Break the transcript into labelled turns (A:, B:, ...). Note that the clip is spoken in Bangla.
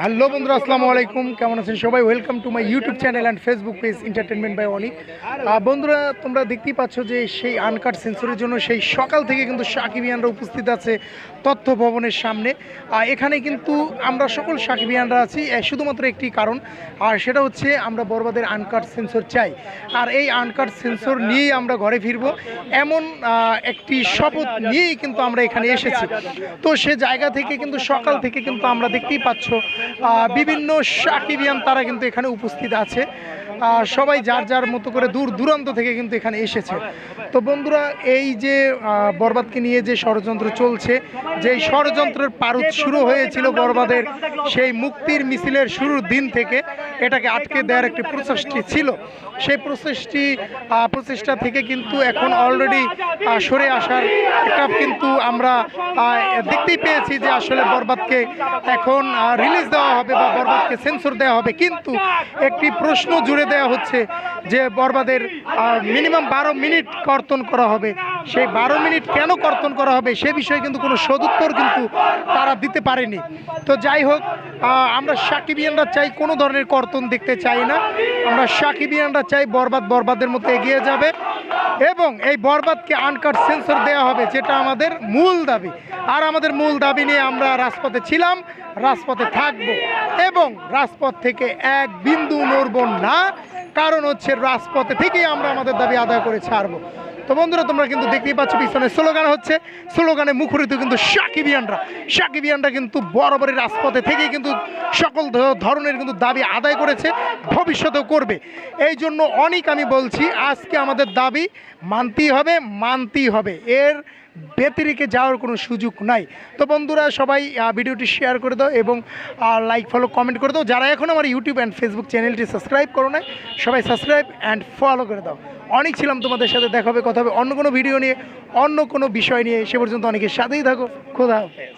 A: হ্যালো বন্ধুরা, আসসালামু আলাইকুম। কেমন আছেন সবাই? Welcome to my YouTube channel and Facebook page entertainment by Oni বন্ধুরা, তোমরা দেখতেই পাচ্ছ যে সেই আনকাট সেন্সরের জন্য সেই সকাল থেকে কিন্তু সাকিবিয়ানরা উপস্থিত আছে তথ্য ভবনের সামনে এখানে কিন্তু আমরা সকল সাকিবিয়ানরা আছি শুধুমাত্র একটি কারণ, আর সেটা হচ্ছে আমরা বরবাদের আনকাট সেন্সর চাই। আর এই আনকাট সেন্সর নিয়েই আমরা ঘরে ফিরবো। এমন একটি শপথ নিয়েই কিন্তু আমরা এখানে এসেছি। তো সে জায়গা থেকে কিন্তু সকাল থেকে কিন্তু আমরা দেখতেই পাচ্ছ বিভিন্ন সাকিবিয়ান তারা কিন্তু এখানে উপস্থিত আছে। সবাই যার যার মতো করে দূর দূরান্ত থেকে কিন্তু এখানে এসেছে। তো বন্ধুরা, এই যে বরবাদকে নিয়ে যে ষড়যন্ত্র চলছে যে ষড়যন্ত্রের পারুদ শুরু হয়েছিল বরবাদের, সেই মুক্তির মিছিলের শুরুর দিন থেকে এটাকে আটকে দেওয়ার একটি প্রচেষ্টি ছিল। সেই প্রচেষ্টি প্রচেষ্টা থেকে কিন্তু এখন অলরেডি সরে আসার একটা কিন্তু আমরা দেখতেই পেয়েছি যে আসলে বরবাদকে এখন রিলিজ দেওয়া হবে বা বরবাদকে সেন্সর দেওয়া হবে। কিন্তু একটি প্রশ্ন জুড়ে দেওয়া হচ্ছে যে বরবাদের মিনিমাম বারো মিনিট কর্তন করা হবে। সেই বারো মিনিট কেন কর্তন করা হবে সে বিষয়ে কিন্তু কোনো সদুত্তর কিন্তু তারা দিতে পারেনি। তো যাই হোক আমরা সাকিবিয়ানরা চাই কোনো ধরনের কর্তন দেখতে চাই না। আমরা সাকিবিয়ানরা চাই বরবাদ বরবাদের মতো এগিয়ে যাবে। এবং এই বরবাদকে আনকাট সেন্সর দেওয়া হবে, যেটা আমাদের মূল দাবি। আর আমাদের মূল দাবি নিয়ে আমরা রাজপথে ছিলাম, রাজপথে থাকব এবং রাজপথ থেকে এক বিন্দু নড়ব না। কারণ হচ্ছে রাজপথে থেকেই আমরা আমাদের দাবি আদায় করে ছাড়বো। তো বন্ধুরা, তোমরা কিন্তু দেখতেই পাচ্ছ পিছনে স্লোগান হচ্ছে। স্লোগানে মুখরিত কিন্তু সাকিবিয়ানরা। সাকিবিয়ানরা কিন্তু বরাবরই রাজপথে থেকেই কিন্তু সকল ধরনের কিন্তু দাবি আদায় করেছে, ভবিষ্যতেও করবে। এই জন্য অনেক আমি বলছি, আজকে আমাদের দাবি মানতেই হবে মানতেই হবে। এর ব্যতিরিকে যাওয়ার কোনো সুযোগ নাই। তো বন্ধুরা, সবাই ভিডিওটি শেয়ার করে দাও এবং লাইক ফলো কমেন্ট করে দাও। যারা এখন আমার ইউটিউব অ্যান্ড ফেসবুক চ্যানেলটি সাবস্ক্রাইব করো না সবাই সাবস্ক্রাইব অ্যান্ড ফলো করে দাও। অনেক ছিলাম তোমাদের সাথে, দেখা হবে, কথা হবে, অন্য কোনো ভিডিও নিয়ে, অন্য কোনো বিষয় নিয়ে, সে পর্যন্ত অনেকের সাথেই থাকো। খোদা হাফেজ।